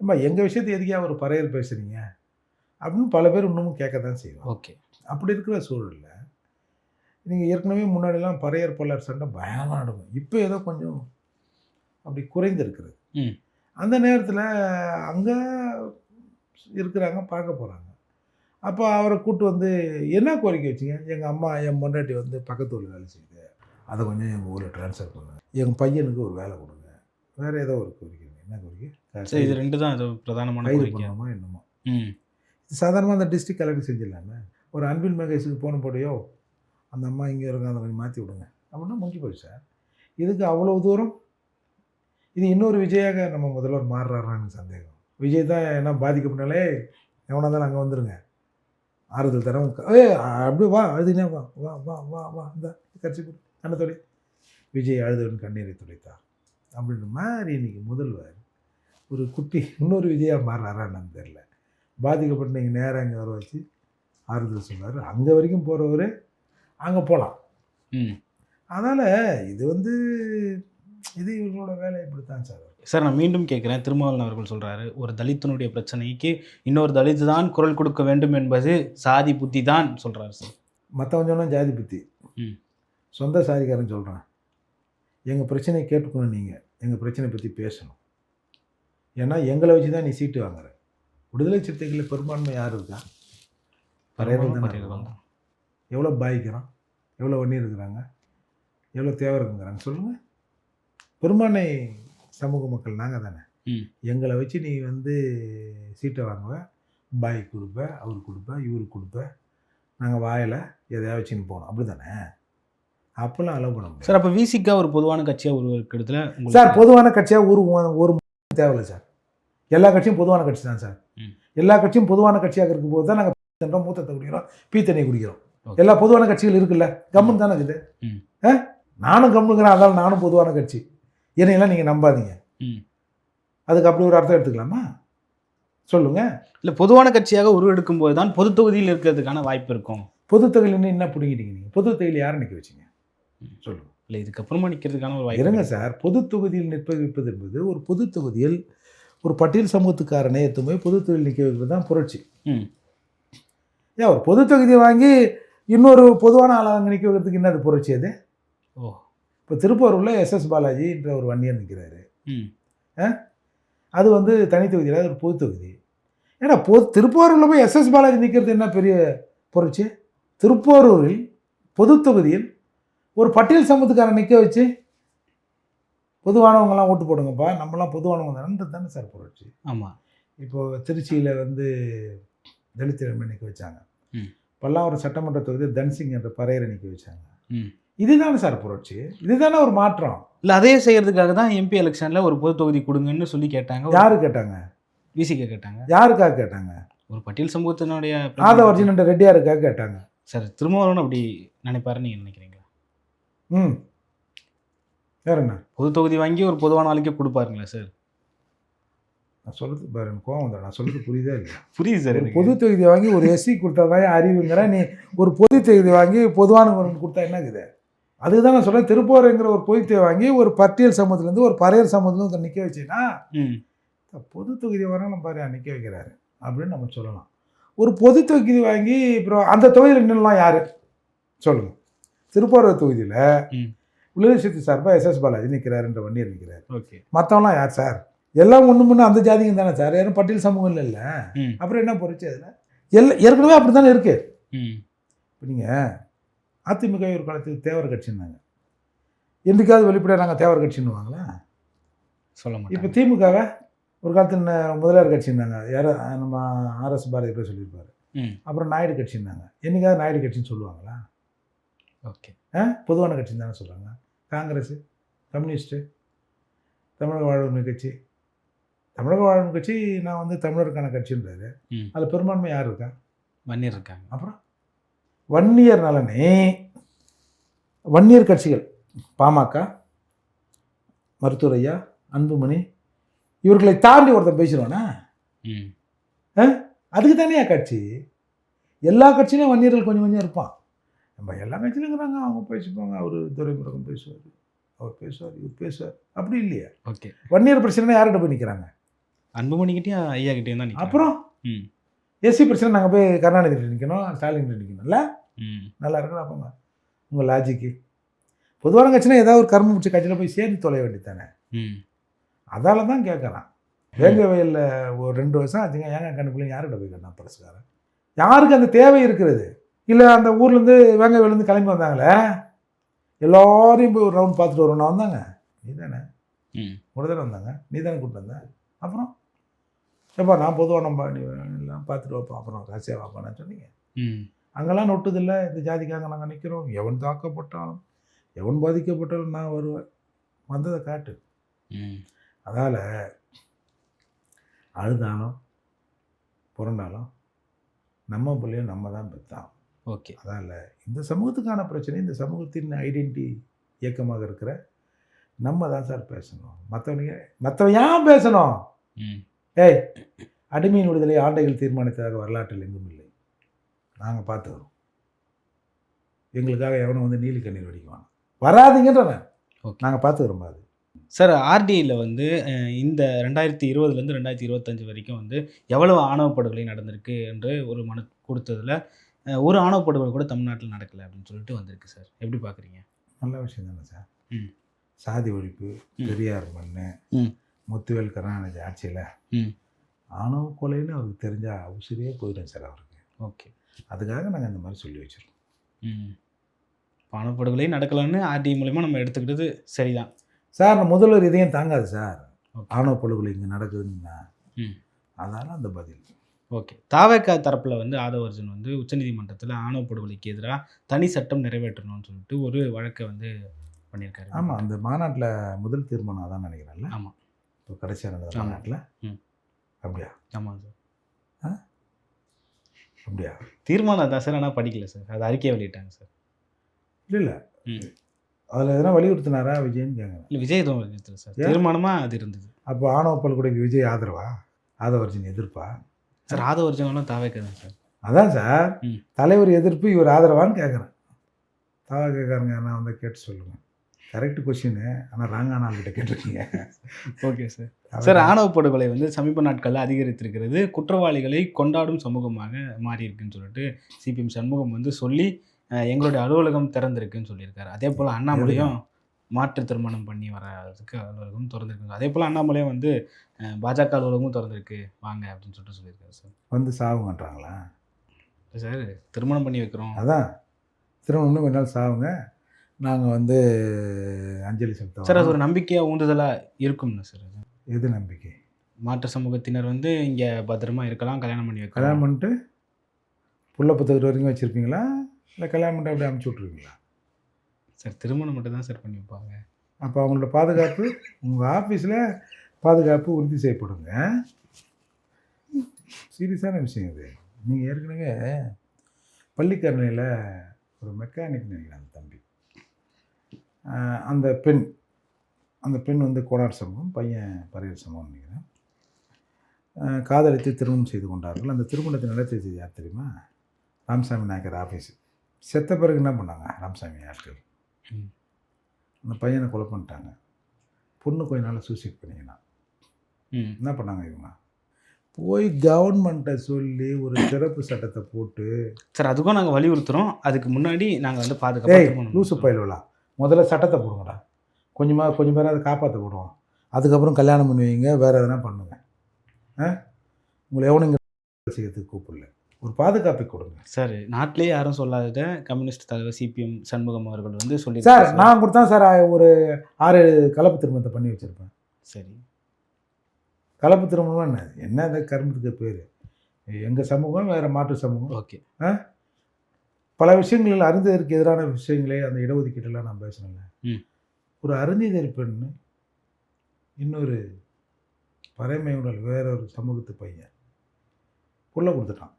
அம்மா எங்கள் விஷயத்தை எதுக்கே ஒரு பறையர் பேசுகிறீங்க அப்படின்னு பல பேர் இன்னமும் கேட்க தான் செய்வோம் ஓகே. அப்படி இருக்கிற சூழலில் நீங்கள் ஏற்கனவே முன்னாடிலாம் பறையர் பல்லர் சண்டை பயங்கரமாக நடக்கும். இப்போ ஏதோ கொஞ்சம் அப்படி குறைந்திருக்கிறது. அந்த நேரத்தில் அங்கே இருக்கிறாங்க பார்க்க போகிறாங்க அப்போ அவரை கூட்டு வந்து என்ன கோரிக்கை வச்சிங்க? எங்கள் அம்மா என் பொண்டாட்டி வந்து பக்கத்து ஊரில் வேலை செய்யுது. அதை கொஞ்சம் எங்கள் ஊரில் ட்ரான்ஸ்ஃபர் பண்ணுங்க. எங்கள் பையனுக்கு ஒரு வேலை கொடுங்க. வேறு ஏதோ ஒரு கோரிக்கை. என்ன கோரிக்கை? சரி இது ரெண்டு தான். இது பிரதானமான கைது கோரிக்கை. பண்ணணுமா என்னமோ. ம். சாதாரணமாக அந்த டிஸ்ட்ரிக்ட் கலெக்டர் செஞ்சிடலாமே. ஒரு அன்பில் மகேஷுக்கு போன போடையோ அந்த அம்மா இங்கே இருக்காங்க அதை கொஞ்சம் மாற்றி விடுங்க. அப்படின்னா முடிஞ்சு போச்சு சார். இதுக்கு அவ்வளோ தூரம்? இது இன்னொரு விஜயாக நம்ம முதல்வர் மாறுறாரான்னு சந்தேகம். விஜய் தான் என்ன பாதிக்கப்பட்டாலே எவனா இருந்தாலும் அங்கே வந்துருங்க. ஆறுதல் தரம் ஏ அப்படியே வா அழுதுனே வா வா வா வா வா இந்த கட்சி கொடு கண்ணத்தோடி விஜய் அழுதவன் கண்ணீரை துடைத்தார். அப்படின்ற மாதிரி இன்னைக்கு முதல்வர் ஒரு குட்டி இன்னொரு விஜயாக மாறுறாரான்னு தெரில பாதிக்கப்பட்ட நீங்கள் நேராக அங்கே வர வச்சு ஆறுதல் சொல்றாரு. அங்கே வரைக்கும் போகிறவர் அங்கே போகலாம் அதனால் இது வந்து இது இவர்களோட வேலை இப்படித்தான் சார். சார் நான் மீண்டும் கேட்குறேன். திருமாவளவன் அவர்கள் சொல்கிறாரு ஒரு தலித்தனுடைய பிரச்சனைக்கு இன்னொரு தலித்து தான் குரல் கொடுக்க வேண்டும் என்பது சாதி புத்தி தான் சொல்கிறாரு சார். மற்றவன் சொன்னால் ஜாதி புத்தி. சொந்த சாதிக்காரன் சொல்கிறான் எங்கள் பிரச்சனையை கேட்டுக்கணும் நீங்கள் எங்கள் பிரச்சனை பற்றி பேசணும். ஏன்னா எங்களை வச்சு தான் நீ சீட்டு வாங்குற. விடுதலை சிறுத்தைகளில் பெரும்பான்மை யார் இருக்கா? பறையர்கள் தானே பறையர்கள் இருக்காங்க. தான். எவ்வளோ பாதிக்கிறான்? எவ்வளோ வண்ணி இருக்கிறாங்க? எவ்வளோ தேவை இருக்குங்கிறாங்க சொல்லுங்கள் பெரும்பான்மை சமூக மக்கள் நாங்கள் தானே. எங்களை வச்சு நீ வந்து சீட்டை வாங்குவ பாய் கொடுப்ப அவர் கொடுப்ப இவருக்கு கொடுப்ப நாங்கள் வாயில் எதையா வச்சுன்னு போனோம் அப்படி தானே? அப்போல்லாம் அலோவ் பண்ண முடியாது. சார் அப்போ விசிக்கா ஒரு பொதுவான கட்சியாக உருவாக்கிறதுல உங்களுக்கு சார் பொதுவான கட்சியாக ஒரு ஒரு தேவையில்லை சார். எல்லா கட்சியும் பொதுவான கட்சி தான் சார். எல்லா கட்சியும் பொதுவான கட்சியாக இருக்கும்போது தான் நாங்கள் தண்டோம் மூத்தத்தை குடிக்கிறோம் பீ தண்ணி குடிக்கிறோம். எல்லா பொதுவான கட்சிகள் இருக்குல்ல. கம்முன்னு தானே இருக்குது? நானும் கம்முங்கிறேன் அதால் நானும் பொதுவான கட்சி. என்னையெல்லாம் நீங்கள் நம்பாதீங்க. ம். அதுக்கு அப்படி ஒரு அர்த்தம் எடுத்துக்கலாமா? சொல்லுங்க. இல்லை பொதுவான கட்சியாக உருவெடுக்கும் போது தான் பொது தொகுதியில் இருக்கிறதுக்கான வாய்ப்பு இருக்கும். பொது தொகையில் என்ன பிடிங்கிட்டீங்க நீங்கள் பொது தொகையில் யாரை நிற்க வச்சீங்க. சொல்லுங்க. இல்லை இதுக்கப்புறமா நிற்கிறதுக்கான ஒரு வாய்ப்பு இருங்க. சார். பொது தொகுதியில் நிற்ப வைப்பது என்பது ஒரு பொது தொகுதியில் ஒரு பட்டியல் சமூகத்துக்காரனை போய் பொது தொகுதியில் நிற்க வைக்கிறது தான் புரட்சி. ம். ஏன் ஒரு பொது தொகுதியை வாங்கி இன்னொரு பொதுவான ஆளை அங்கே நிற்க வைக்கிறதுக்கு என்னது புரட்சி அது? ஓ இப்போ திருப்பூரில் எஸ்எஸ் பாலாஜின்ற ஒரு வன்னியர் நிற்கிறாரு ம். அது வந்து தனி தொகுதியில் ஒரு பொது தொகுதி. ஏன்னா பொது திருப்பூரில் போய் எஸ்எஸ் பாலாஜி நிற்கிறது என்ன பெரிய புரட்சி? திருப்போரூரில் பொது தொகுதியில் ஒரு பட்டியல் சமூகத்துக்காரன் நிற்க வச்சு பொதுவானவங்கலாம் ஓட்டு போடுங்கப்பா நம்மலாம் பொதுவானவங்க தானே தானே சார் புரட்சி. ஆமாம் இப்போது திருச்சியில் வந்து தலித் நிற்க வச்சாங்க. பல்லாவரம் சட்டமன்ற தொகுதியில் தன்சிங் என்ற பறையரை நிற்க வச்சாங்க. இதுதானே சார் புரட்சி? இதுதானே ஒரு மாற்றம். இல்லை அதே செய்யறதுக்காக தான் எம்பி எலெக்ஷனில் ஒரு பொது தொகுதி கொடுங்கன்னு சொல்லி கேட்டாங்க. யாரு கேட்டாங்க? விசிக்க கேட்டாங்க. யாருக்காக கேட்டாங்க? ஒரு பட்டியல் சமூகத்தினுடைய ஆதவர்ஜின் என்ற ரெட்டியாருக்காக கேட்டாங்க. சார் திருமாவளவன் அப்படி நினைப்பாருன்னு நீங்கள் நினைக்கிறீங்களா? ம். வேற என்ன? பொது தொகுதி வாங்கி ஒரு பொதுவான ஆளுக்கே கொடுப்பாருங்களா சார்? நான் சொல்றது பாரு கோவம் வந்துடும் நான் சொல்றது புரியுதா இல்லையா? புரியுது சார். பொது தொகுதி வாங்கி ஒரு எஸ்சி கொடுத்தா தான் அறிவுங்கிற நீ ஒரு பொது தொகுதி வாங்கி பொதுவான கொடுத்தா என்ன இருக்குது? அதுக்கு தான் நான் சொல்றேன் திருப்பூருங்கிற ஒரு பொது தொகுதி வாங்கி ஒரு பட்டியல் சமூகத்துலேருந்து ஒரு பறையர் சமூகத்துலேருந்து நிற்க வச்சுன்னா ம். பொது தொகுதி வரணும் பாரு நிற்க வைக்கிறாரு அப்படின்னு நம்ம சொல்லலாம். ஒரு பொது தொகுதி வாங்கி அப்புறம் அந்த தொகுதியில் நின்னலாம் யார்? சொல்லுங்கள் திருப்பூர் தொகுதியில் சிறுத்தை சார்பாக எஸ்எஸ் பாலாஜி நிற்கிறாருன்ற வண்டியர் நிற்கிறார் ஓகே. மற்றவங்களாம் யார் சார்? எல்லாம் ஒன்று முன்னே அந்த ஜாதிங்க தானே சார் யாரும் பட்டியல் சமூகம் இல்லை அப்புறம் என்ன பொறிச்சு அதில்? எல்லாம் ஏற்கனவே அப்படி தானே இருக்குது இப்போ நீங்கள் அதிமுக ஒரு காலத்துக்கு தேவர் கட்சின்னாங்க. என்றைக்காவது வெளிப்படையாக நாங்கள் தேவர் கட்சின்னுவாங்களா? சொல்ல இப்போ மாட்டேன் திமுகவை ஒரு காலத்தில் முதலியார் கட்சின்னாங்க. யார் நம்ம ஆர்எஸ் பாரதி பேர் சொல்லியிருப்பாரு. அப்புறம் நாயுடு கட்சின்னாங்க. என்னைக்காவது நாயுடு கட்சின்னு சொல்லுவாங்களா? ஓகே. ஆ? பொதுவான கட்சின்னு தானே சொல்கிறாங்க காங்கிரஸ் கம்யூனிஸ்ட்டு தமிழக வாழ்வுரிமை கட்சி. தமிழக வாழ்வுரிமை கட்சி நான் வந்து தமிழருக்கான கட்சின்றாரு. அதில் பெரும்பான்மை யார் இருக்கா? வன்னியர் இருக்காங்க. அப்புறம்? வன்னியர் நலனே வன்னியர் கட்சிகள் பாமக மருத்துவர் ஐயா அன்புமணி இவர்களை தாண்டி ஒருத்தன் பேசிடுவானா? ம். அதுக்கு தானே கட்சி? எல்லா கட்சியிலும் வன்னியர்கள் கொஞ்சம் கொஞ்சம் இருப்பான். நம்ம எல்லா கட்சியிலும் இருக்கிறாங்க. அவங்க பேசிப்பாங்க. அவர் துரைமுருகன் பேசுவார். அவர் பேசுவார் இவர் பேசுவார். அப்படி இல்லையா? ஓகே. வன்னியர் பிரச்சனை யார்கிட்ட போய் நிற்கிறாங்க அன்புமணிக்கிட்டையும் ஐயா கிட்டேயும் தான். அப்புறம்? எஸ்சி பிரச்சனை நாங்கள் போய் கருணாநிதி நிற்கணும் ஸ்டாலின் நிற்கணும்ல நல்லா இருக்குன்னு அப்போங்க உங்கள் லாஜிக்கு பொதுவான கட்சினா ஏதாவது ஒரு கர்ம முடிச்ச கட்சியில் போய் சேர்ந்து தொலைய வேண்டியதானே ம். அதால தான் கேட்குறான் வேங்க வயலில் ஒரு ரெண்டு வருஷம் ஆச்சுங்க. ஏங்க கண்டுபிள்ளைங்க யார்கிட்ட போய் கேட்டான்? பரஸ்காரன் யாருக்கு அந்த தேவை இருக்கிறது? இல்லை அந்த ஊர்லேருந்து வேங்க வயலேருந்து கிளம்பி வந்தாங்களே? எல்லாரையும் போய் ஒரு ரவுண்ட் பார்த்துட்டு வரணும் வந்தாங்க. நீ தானே ம். ஒரு தானே வந்தாங்க? நீ தானே கூப்பிட்டு வந்த? அப்புறம்? ஏப்பா நான் பொதுவாக நம்ம பார்த்துட்டு வைப்போம் அப்புறம் காசியாக வாப்பான்னு சொன்னீங்க. ம். அங்கெல்லாம் நொட்டுதில்லை. இந்த ஜாதிக்காக நாங்கள் நிற்கிறோம் எவன் தாக்கப்பட்டாலும் எவன் பாதிக்கப்பட்டாலும் நான் வருவேன். வந்ததை காட்டு. அதால் அழுதாலும் புரண்டாலும் நம்ம பிள்ளையும் நம்ம தான் பெற்றான் ஓகே. அதால் இந்த சமூகத்துக்கான பிரச்சனை இந்த சமூகத்தின் ஐடென்டி இயக்கமாக இருக்கிற நம்ம தான் சார் பேசணும். மற்றவங்க மற்றவன் ஏன் பேசணும்? ஏய் அடிமையின் விடுதலை ஆண்டைகள் தீர்மானித்ததாக வரலாற்றில் எங்கும் இல்லை. நாங்கள் பார்த்துக்கிறோம். எங்களுக்காக எவனும் வந்து நீலி கண்ணீர் வடிக்குவான். ஓகே. நாங்கள் பார்த்துக்கிறோம் அது சார் ஆர்டிஐயில் வந்து இந்த ரெண்டாயிரத்தி இருபதுலேருந்து ரெண்டாயிரத்தி இருபத்தஞ்சு வரைக்கும் வந்து எவ்வளவு ஆணவ படுகொலை நடந்திருக்கு என்று ஒரு மனு கொடுத்ததுல ஒரு ஆணவ படுகொலை கூட தமிழ்நாட்டில் நடக்கலை அப்படின்னு சொல்லிட்டு வந்திருக்கு சார் எப்படி பார்க்குறீங்க? நல்ல விஷயம் தானே சார். சாதி ஒழிப்பு. பெரியார் மண்ணு. முத்துவேல் கருணாநிதி ஆட்சியில் ஆணவ கொலைன்னு அவருக்கு தெரிஞ்சா உசிரியே போயிடும் சார் அவருக்கு. ஓகே. அதுக்காக நாங்கள் இந்த மாதிரி சொல்லி வச்சிருக்கோம். ம். ஆணவ படுகொலை நடக்கலைன்னு ஆர்டிஐ மூலயமா நம்ம எடுத்துக்கிட்டது சரிதான். சார் நான் முதல்வர் இதயம் தாங்காது சார். ஆணவ படுகொலை இங்கே நடக்குதுன்னா ம். அதனால அந்த பதில். ஓகே. தாவேக்கா தரப்பில் வந்து ஆதவர்ஜன் வந்து உச்சநீதிமன்றத்தில் ஆணவ படுகொலைக்கு எதிராக தனி சட்டம் நிறைவேற்றணும்னு சொல்லிட்டு ஒரு வழக்கை வந்து பண்ணியிருக்காரு. ஆமாம் அந்த மாநாட்டில் முதல் தீர்மானம் அதான் நினைக்கிறேன்ல. ஆமாம் இப்போ கடைசியாக நடந்த. மாநாட்டில்? ம். அப்படியா? ஆமாம் சார். அப்படியா? தீர்மானம் தான் சார் ஆனால் படிக்கல சார். அது அறிக்கையை வெளியிட்டாங்க சார். இல்லை இல்லை. அதில் எதனா வலியுறுத்தினாரா விஜய்னு கேட்குறேன் இல்லை விஜய் எதுவும் வெளியிடல சார்? தீர்மானமாக அது இருந்தது. அப்போ ஆணவ பல்கொலைக்கு விஜய் ஆதரவா? ஆதவர்ஜின் எதிர்ப்பா? சார் ஆதவர்ஜனெல்லாம் தாவேக்கா தான் சார். அதான் சார். தலைவர் எதிர்ப்பு இவர் ஆதரவான்னு கேட்குறேன் தவா கேட்குறாங்க நான் வந்து கேட்டு சொல்லுங்கள் கரெக்ட் கொஷின்னு ஆனால் ராங்கான ஆள்கிட்ட கேட்டிருக்கீங்க. ஓகே சார் சார் ஆணவ படுகொலை வந்து சமீப நாட்களில் அதிகரித்திருக்கிறது. குற்றவாளிகளை கொண்டாடும் சமூகமாக மாறி இருக்குன்னு சொல்லிட்டு சிபிஎம் சண்முகம் வந்து சொல்லி எங்களுடைய அலுவலகம் திறந்திருக்குன்னு சொல்லியிருக்காரு. அதே போல் அண்ணாமலையும் மாற்று திருமணம் பண்ணி வரதுக்கு அலுவலகம் திறந்திருக்கு அதே போல் அண்ணாமலையும் வந்து பாஜக அலுவலகமும் திறந்திருக்கு. வாங்க அப்படின்னு சொல்லிட்டு சொல்லியிருக்காரு சார் வந்து சாவுங்கன்றாங்களா? சார் திருமணம் பண்ணி வைக்கிறோம். அதான். திரும்ப இன்னும் கொஞ்ச நாள் சாவுங்க. நாங்கள் வந்து அஞ்சலி சார் அது செலுத்தோம் ஒரு நம்பிக்கையாக ஊந்துதலாக இருக்கும்ல சார் அது? எது நம்பிக்கை? மாற்று சமூகத்தினர் வந்து இங்கே பத்திரமா இருக்கலாம் கல்யாணம் பண்ணி வைக்கலாம். கல்யாணம் பண்ணிட்டு புள்ள புத்தகத்து வரைக்கும் வச்சுருப்பீங்களா? இல்லை கல்யாணம் பண்ணிட்டு அப்படியே அமுச்சு விட்ருவீங்களா சார் திருமணம் மட்டும் தான் சார் பண்ணி வைப்பாங்க. அப்போ அவங்களோட பாதுகாப்பு உங்கள் ஆஃபீஸில் பாதுகாப்பு உறுதி செய்யப்படுங்க. சீரியஸான விஷயம் இது. நீங்கள் ஏற்கனவே பள்ளிக்கரணையில் ஒரு மெக்கானிக் நினைக்கிறேன் அந்த தம்பி. அந்த பெண் அந்த பெண் வந்து கோடார் சமூகம் பையன் பரையர் சமூகம் நினைக்கிறேன். காதலித்து திருமணம் செய்து கொண்டார்கள். அந்த திருமணத்தை நடத்தியது யார் தெரியுமா? ராமசாமி நாயக்கர் ஆஃபீஸ் செத்த பிறகு என்ன பண்ணாங்க ராமசாமி ஆட்கள்? ம். அந்த பையனை கொலை பண்ணிட்டாங்க. பொண்ணு கொஞ்ச நாள் சூசைட் பண்ணிக்கினான். என்ன பண்ணாங்க இவங்க? போய் கவர்மெண்ட்டை சொல்லி ஒரு சிறப்பு சட்டத்தை போட்டு சார் அதுக்கும் நாங்கள் வலியுறுத்துறோம். அதுக்கு முன்னாடி நாங்கள் வந்து பாதுகாப்பு லூசு பயிலுவலா முதல்ல சட்டத்தை போடுங்கடா. கொஞ்சமாக கொஞ்சம் பேர் அதை காப்பாற்ற போடுவோம். அதுக்கப்புறம் கல்யாணம் பண்ணி வைங்க வேறு எதனா பண்ணுங்க. ஆ? உங்களை எவனுங்க செய்யறதுக்கு கூப்பிடல. ஒரு பாதுகாப்பை கொடுங்க. சார் நாட்டிலே யாரும் சொல்லாதத கம்யூனிஸ்ட் தலைவர் சிபிஎம் சண்முகம் அவர்கள் வந்து சொல்லி சார் நான் கொடுத்தா சார் ஒரு ஆறு கலப்பு திருமணத்தை பண்ணி வச்சுருப்பேன். சரி. கலப்பு திருமணம் என்ன? என்ன அந்த கருமத்துக்கு பேர்? எங்கள் சமூகம் வேறு மாற்று சமூகம். ஓகே. பல விஷயங்களில் அருந்ததற்கு எதிரான விஷயங்களே அந்த இடஒதுக்கீட்டெல்லாம் நான் பேசணும்ல ம். ஒரு அருந்திதர் பெண் இன்னொரு பறைமை உடல் வேற ஒரு சமூகத்து பையன் புள்ள கொடுத்துட்டான்.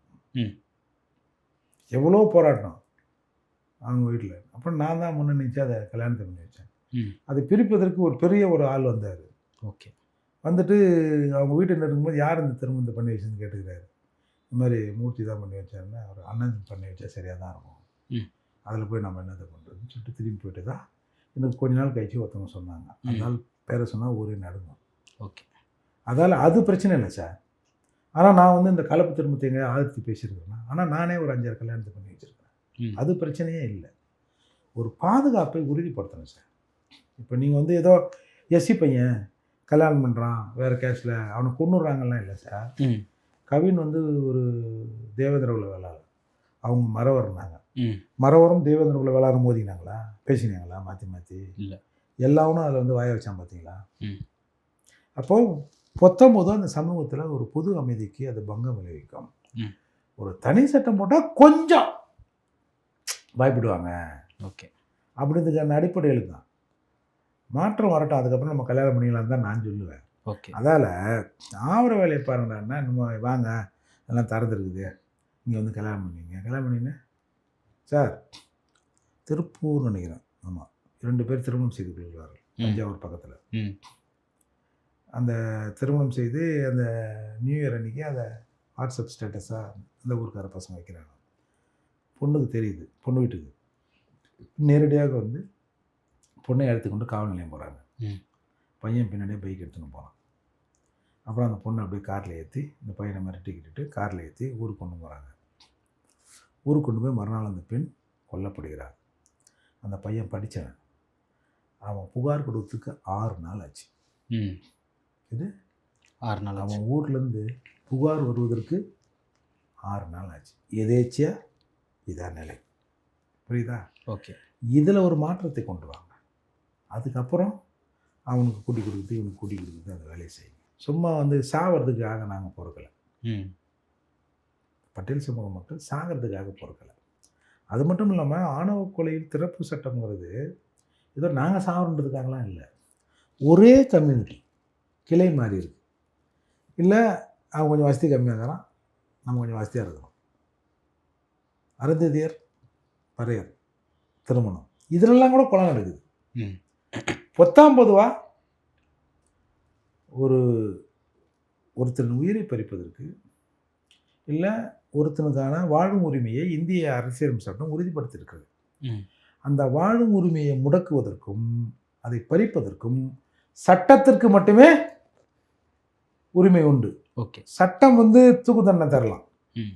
எவ்வளோ போராட்டம் அவங்க வீட்டில் அப்புறம் நான் தான் முன்ன நினச்சி அதை கல்யாணத்தை பண்ணி வச்சேன். அதை பிரிப்பதற்கு ஒரு பெரிய ஒரு ஆள் வந்தார் ஓகே வந்துட்டு அவங்க வீட்டில் இருக்கும்போது யார் இந்த திருமணத்தை பண்ணி வச்சுன்னு கேட்டுக்கிறாரு இந்த மாதிரி மூர்த்தி தான் பண்ணி வச்சாருன்னா அவர் அண்ணன் பண்ணி வச்சா சரியாக தான் இருக்கும். அதில் போய் நம்ம என்னத்தை பண்ணுறதுன்னு சொல்லிட்டு திரும்பி போயிட்டு தான் எனக்கு கொஞ்ச நாள் கழிச்சு ஒருத்தவங்க சொன்னாங்க. அதனால் பேரை சொன்னால் ஊரே நடுங்கும். ஓகே. அதால் அது பிரச்சனை இல்லை சார். ஆனால் நான் வந்து இந்த கலப்பு திருமணத்தை எங்கே ஆதரித்து பேசியிருக்கிறேன்னா ஆனால் நானே ஒரு அஞ்சாறு கல்யாணத்தை பண்ணி வச்சுருக்கேன் அது பிரச்சனையே இல்லை. ஒரு பாதுகாப்பை உறுதிப்படுத்தணும் சார். இப்போ நீங்கள் வந்து ஏதோ எஸ்சி பையன் கல்யாணம் பண்ணுறான் வேறு கேஸில் அவனை கொண்டுடுறாங்கலாம் இல்லை சார். கவின் வந்து ஒரு தேவேந்திர உள்ள வேளாளர் அவங்க மரவர்னாங்க மரவரும் தேவேந்திர உள்ள வேளாளர் மோதினாங்களா பேசினாங்களா? மாற்றி மாற்றி இல்ல. எல்லாவனும் அதில் வந்து வாய வச்சான் பார்த்தீங்களா. அப்போது பொத்தம்போதும் அந்த சமூகத்தில் ஒரு பொது அமைதிக்கு அது பங்கம் விளைவிக்கும். ஒரு தனி சட்டம் போட்டால் கொஞ்சம் பயப்படுவாங்க. ஓகே. அப்படின்றதுக்கான அடிப்படையில் தான். மாற்றம் வரட்டும். அதுக்கப்புறம் நம்ம கல்யாணம் பண்ணிக்கலாம் தான் நான் சொல்லுவேன். ஓகே. அதால் ஆவர வேலையை பாருங்கடான்னா நம்ம வாங்க. எல்லாம் தரது இருக்குது. இங்கே வந்து கல்யாணம் பண்ணிங்க. கல்யாணம் பண்ணிங்க சார் திருப்பூர் நினைக்கிறேன். ஆமாம் இரண்டு பேர் திருமணம் செய்து கொள்கிறார்கள். தஞ்சாவூர் பக்கத்தில். அந்த திருமணம் செய்து அந்த நியூ இயர் அன்றைக்கி அதை வாட்ஸ்அப் ஸ்டேட்டஸாக அந்த ஊருக்கார பசங்க வைக்கிறாங்க. பொண்ணுக்கு தெரியுது. பொண்ணு வீட்டுக்கு. நேரடியாக வந்து பொண்ணை எடுத்துக்கொண்டு காவல் நிலையம் போகிறாங்க. பையன் பின்னாடியே பைக் எடுத்துன்னு போகிறான் அப்புறம் அந்த பொண்ணை அப்படியே காரில் ஏற்றி இந்த பையனை மிரட்டிக்கிட்டு காரில் ஏற்றி ஊருக்கு கொண்டு போகிறாங்க ஊருக்கு கொண்டு போய் மறுநாள் அந்த பெண் கொல்லப்படுகிறார். அந்த பையன் படித்தவன். அவன் புகார் கொடுத்ததுக்கு ஆறு நாள் ஆச்சு. ம். இது? ஆறு நாள் அவன் ஊர்லேருந்து புகார் வருவதற்கு ஆறு நாள் ஆச்சு. எதேச்சியா? இதான் நிலை. புரியுதா? ஓகே. இதில் ஒரு மாற்றத்தை கொண்டு வாங்க. அதுக்கப்புறம் அவனுக்கு கூட்டி கொடுக்குறது இவனுக்கு கூட்டி கொடுக்குறது அந்த வேலையை செய்யுங்க. சும்மா வந்து சாவறதுக்காக நாங்கள் பொறுக்கலை பட்டேல் சமூக மக்கள் சாகிறதுக்காக பொறுக்கலை. அது மட்டும் இல்லாமல் ஆணவ கொலையில் திறப்பு சட்டம்ங்கிறது ஏதோ நாங்கள் சாகிறன்றதுக்காகலாம் இல்லை. ஒரே கம்யூனிட்டி கிளை மாறி இருக்கு. இல்லை அவன் கொஞ்சம் வசதி கம்மியாக இருக்கிறான் நம்ம கொஞ்சம் வசதியாக இருக்கிறோம் அருந்ததியர் பறையர் திருமணம். இதிலெல்லாம் கூட கொலை நடக்குது. பொத்தாம் பொதுவா ஒரு ஒருத்தரின் உயிரை பறிப்பதற்கு இல்லை ஒருத்தனுக்கான வாழும் உரிமையை இந்திய அரசியல் சட்டம் உறுதிப்படுத்தியிருக்கிறது. அந்த வாழும் உரிமையை முடக்குவதற்கும் அதை பறிப்பதற்கும் சட்டத்திற்கு மட்டுமே உரிமை உண்டு. ஓகே. சட்டம் வந்து தூக்கு தண்டனை தரலாம். ம்.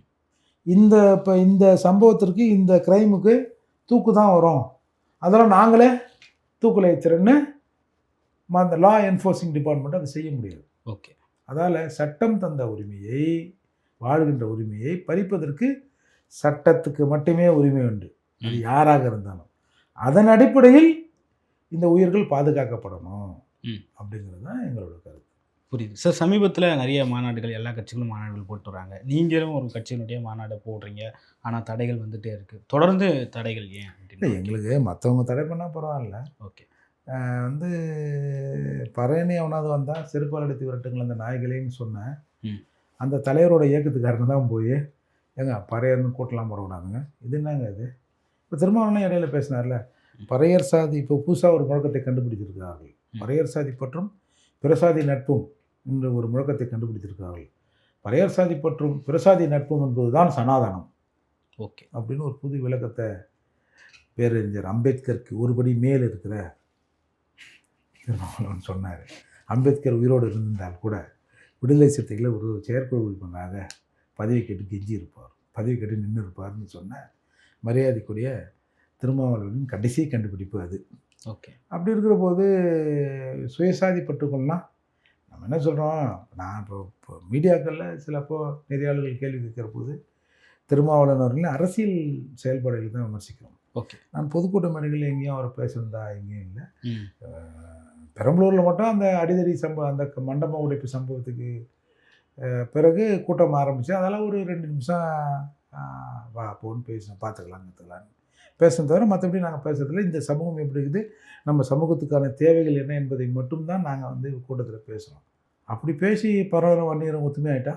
இந்த இப்போ இந்த சம்பவத்திற்கு இந்த கிரைமுக்கு தூக்கு தான் வரும். அதெல்லாம் நாங்களே தூக்குல ஏற்றுறேன்னு அந்த லா என்ஃபோர்ஸிங் டிபார்ட்மெண்ட் அதை செய்ய முடியாது. ஓகே. அதால் சட்டம் தந்த உரிமையை வாழ்கின்ற உரிமையை பறிப்பதற்கு சட்டத்துக்கு மட்டுமே உரிமை உண்டு. அது. யாராக இருந்தாலும். அதன் அடிப்படையில் இந்த உயிர்கள் பாதுகாக்கப்படணும். அப்படிங்கிறது தான் எங்களோட கருத்து. புரியுது. சார் சமீபத்தில் நிறைய மாநாடுகள் எல்லா கட்சிகளும் மாநாடுகள் போட்டு வராங்க. நீங்களும் ஒரு கட்சியினுடைய மாநாடு போடுறீங்க. ஆனால் தடைகள் வந்துட்டே இருக்கு. தொடர்ந்து தடைகள் ஏன் இல்லை எங்களுக்கு மற்றவங்க தடை பண்ணால் பரவாயில்ல. ஓகே. வந்து பறையனே எவனாவது வந்தால் செருப்பால் அடித்து விரட்டுங்கள் அந்த நாய்களேன்னு சொன்னேன். அந்த தலைவரோட இயக்கத்துக்காரங்க தான் போய் ஏங்க பறையர்னு கூட்டலாம் போடக்கூடாதுங்க இது என்னங்க இது? இப்போ திருமாவளவன் இடையில பேசினார்ல பறையர் சாதி இப்போ புதுசாக ஒரு முழக்கத்தை கண்டுபிடித்திருக்கிறார்கள். பறையர் சாதி பற்றும் பிரசாதி நட்பும் என்ற ஒரு முழக்கத்தை கண்டுபிடித்திருக்கிறார்கள். பறையர் சாதி பற்றும் பிரசாதி நட்பும் என்பதுதான் சனாதனம். ஓகே. அப்படின்னு ஒரு புது விளக்கத்தை பேரறிஞர் அம்பேத்கருக்கு ஒருபடி மேல் இருக்கிற திருமாவளவன் சொன்னார். அம்பேத்கர் உயிரோடு இருந்திருந்தால் கூட விடுதலை சிறுத்தைகளை ஒரு செயற்குழு உறுப்பினராக பதவி கேட்டு கெஞ்சி இருப்பார் பதவி கேட்டு நின்று இருப்பார்னு சொன்ன மரியாதைக்குரிய திருமாவளவனின் கடைசி கண்டுபிடிப்பு அது. ஓகே. அப்படி இருக்கிற போது சுயசாதி பற்றுக்கொள்ளலாம் நம்ம என்ன சொல்கிறோம் நான் இப்போ இப்போ மீடியாக்களில் சிலப்போ நெறியாளர்கள் கேள்வி கேட்குற போது திருமாவளவன் அவர்களின் அரசியல் செயல்பாடுகளை தான் விமர்சிக்கிறோம். ஓகே. நான் பொதுக்கூட்ட மேடைகளில் எங்கேயும் அவர் பேசுனதா எங்கேயும் இல்லை. பெரம்பலூரில் மட்டும் அந்த அடிதடி சம்பவம் அந்த மண்டப உடைப்பு சம்பவத்துக்கு பிறகு கூட்டம் ஆரம்பிச்சு அதெல்லாம் ஒரு ரெண்டு நிமிஷம் வா போன்னு பேசணும் பார்த்துக்கலாம் கற்றுக்கலான்னு பேசுனது தவிர மற்றபடி நாங்கள் பேசுகிறதுல இந்த சமூகம் எப்படி இருக்குது நம்ம சமூகத்துக்கான தேவைகள் என்ன என்பதை மட்டும்தான் நாங்கள் வந்து கூட்டத்தில் பேசுகிறோம் அப்படி பேசி பரவாயில்ல வன்னியரம் ஒத்துமே ஆகிட்டா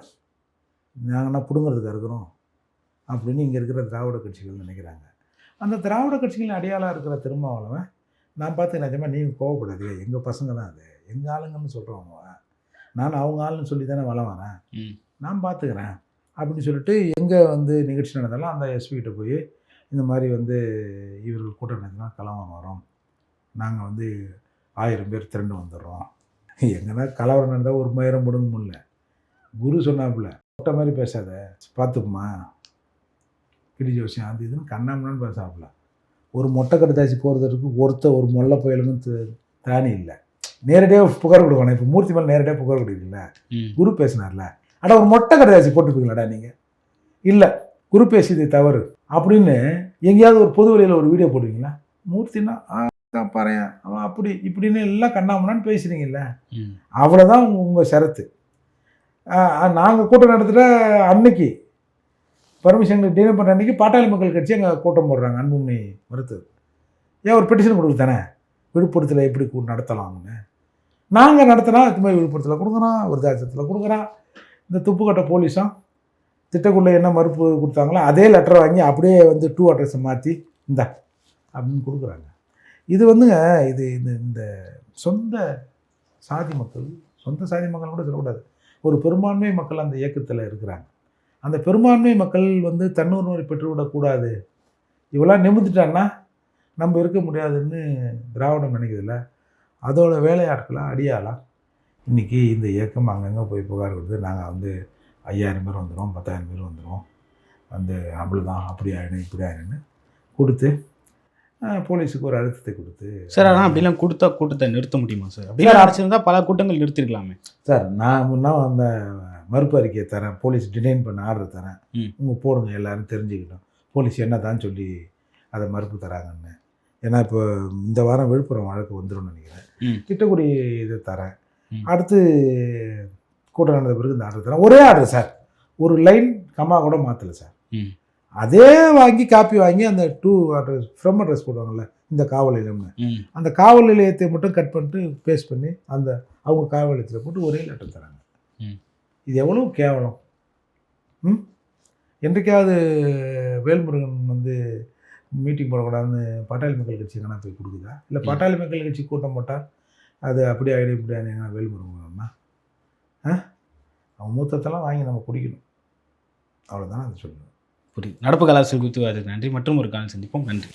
நாங்கள்னா பிடுங்கிறதுக்கு இருக்கிறோம் அப்படின்னு இங்கே இருக்கிற திராவிட கட்சிகள் நினைக்கிறாங்க. அந்த திராவிட கட்சிகளின் அடையாளம் இருக்கிற திருமாவளவன் நான் பார்த்து நிஜமாக நீங்கள் கோவப்படாதீங்க எங்கள் பசங்க தான் அது. எங்கள் ஆளுங்கன்னு சொல்கிறவங்க நான் அவங்க ஆளுன்னு சொல்லி தானே வளம் வரேன் நான் பார்த்துக்கிறேன் அப்படின்னு சொல்லிட்டு எங்கே வந்து நிகழ்ச்சி நடந்தாலும் அந்த எஸ்பி கிட்ட போய் இந்த மாதிரி வந்து இவர்கள் கூட்டம் நடத்தினா கலவரம் வரும். நாங்கள் வந்து ஆயிரம் பேர் திரண்டு வந்துடுறோம். எங்கன்னா கலவரம் நடந்தால் ஒரு மயிரம் முடுங்க முடியல. குரு சொன்னாப்புல மொட்டை மாதிரி பேசாத. பார்த்துக்குமா கிடி ஜோசியம் அது இதுன்னு கண்ணாமண்ணான்னு பேசாப்புல. ஒரு மொட்டை கடுதாசி போகிறதுக்கு ஒருத்த ஒரு மொல்ல புயலுக்கும் தானி இல்லை. நேரடியாக புகார் கொடுக்கணும். இப்போ மூர்த்தி மேலே நேரடியாக புகார் ம். குரு பேசினார்ல. அட ஒரு மொட்டை கடையாசி போட்டுப்பீங்களாடா நீங்கள் இல்லை குரு பேசியது தவறு. அப்படின்னு எங்கேயாவது ஒரு பொது வழியில் ஒரு வீடியோ போடுவீங்களா? மூர்த்தினா ஆ பாறையன். அவன் அப்படி இப்படின்னு எல்லாம் கண்ணாமண்ணான்னு பேசுகிறீங்கல்ல ம். அவ்வளோதான் உங்கள் உங்கள் ஷரத்து. நாங்கள் கூட்டம் நடத்துகிற அன்னைக்கு பர்மிஷன் டிலே பண்ணுற அன்னைக்கு பாட்டாளி மக்கள் கட்சி அங்கே கூட்டம் போடுறாங்க அன்புமணி மறுத்து. ஏன் ஒரு பெட்டிஷன் கொடுக்கு தானே விழுப்புரத்தில் எப்படி நடத்தலாம்னு? நாங்கள் நடத்தினா இது மாதிரி விழுப்புரத்தில் கொடுக்குறோம் விருதாச்சலத்தில் கொடுக்குறோம் இந்த துப்புக்கட்டை போலீஸும் திட்டக்குள்ளே என்ன மறுப்பு கொடுத்தாங்களோ அதே லெட்டரை வாங்கி அப்படியே வந்து டூ அட்ரஸை மாற்றி இந்தா அப்படின்னு கொடுக்குறாங்க. இது வந்துங்க இது இந்த இந்த சொந்த சாதி மக்கள் சொந்த சாதி மக்கள் கூட சொல்லக்கூடாது. ஒரு பெரும்பான்மை மக்கள் அந்த இயக்கத்தில் இருக்கிறாங்க. அந்த பெரும்பான்மை மக்கள் வந்து தன்னுரிமை பெற்றுவிடக்கூடாது. இவெல்லாம் நிமிந்துட்டாங்கன்னா நம்ம இருக்க முடியாதுன்னு திராவிடம் நினைக்கிறதில்ல அதோட வேலையாட்களா அடியாளா? இன்றைக்கி இந்த இயக்கம் அங்கங்கே போய் புகார் கொடுத்து நாங்கள் வந்து ஐயாயிரம் பேர் வந்துடும் பத்தாயிரம் பேர் வந்துடும் வந்து அவ்வளோதான் அப்படி ஆயிடும் இப்படி ஆயிடும்னு கொடுத்து போலீஸுக்கு ஒரு அழுத்தத்தை கொடுத்து. சார் ஆனால் அப்படிலாம் கொடுத்தா கூட்டத்தை நிறுத்த முடியுமா சார்? அப்படிலாம் சார், அடிச்சிருந்தா பல கூட்டங்கள் நிறுத்திருக்கலாமே. சார் நான் முன்னா அந்த மறுப்பு அறிக்கையை தரேன் போலீஸ் டினைன் பண்ண ஆர்டர் தரேன். உங்கள் போடுங்க எல்லாரும் தெரிஞ்சுக்கிட்டோம். போலீஸ் என்ன தான் சொல்லி அதை மறுப்பு தராங்கன்னு. ஏன்னா இப்போ இந்த வாரம் விழுப்புரம் வழக்கு வந்துரும்னு நினைக்கிறேன். திட்டக்குடி இதை தரேன். அடுத்து கூட்டம் நடந்த பிறகு இந்த ஆர்டர் தரேன். ஒரே ஆர்டர் சார். ஒரு லைன் கம்மா கூட மாற்றலை சார். அதே வாங்கி காப்பி வாங்கி அந்த டூ அட்ரஸ் ஃப்ரம் அட்ரஸ் போடுவாங்கல்ல இந்த காவல் நிலையம்னு. அந்த காவல் நிலையத்தை மட்டும் கட் பண்ணிட்டு பேஸ்ட் பண்ணி அந்த அவங்க காவல் நிலையத்தில் போட்டு ஒரே லெட்டர் தராங்க. இது எவ்வளோ கேவலம். ம்? என்றைக்காவது வேல்முருகன் வந்து மீட்டிங் போடக்கூடாதுன்னு பாட்டாளி மக்கள் கட்சி எங்கன்னா போய் கொடுக்குதா? இல்லை. பாட்டாளி மக்கள் கட்சி கூட்டம் போட்டால் அது அப்படி ஆகிடும் இப்படி ஆகிடும் வேல்முருகன் ஆ? அவன் மூத்தத்தெல்லாம் வாங்கி நம்ம குடிக்கணும். அவ்வளோதான் அது சொல்லுவேன் புரியுது. நடப்பு கலாச்சாரம் குறித்து அதுக்கு நன்றி. மற்றும் ஒரு காலம் சந்திப்போம். நன்றி.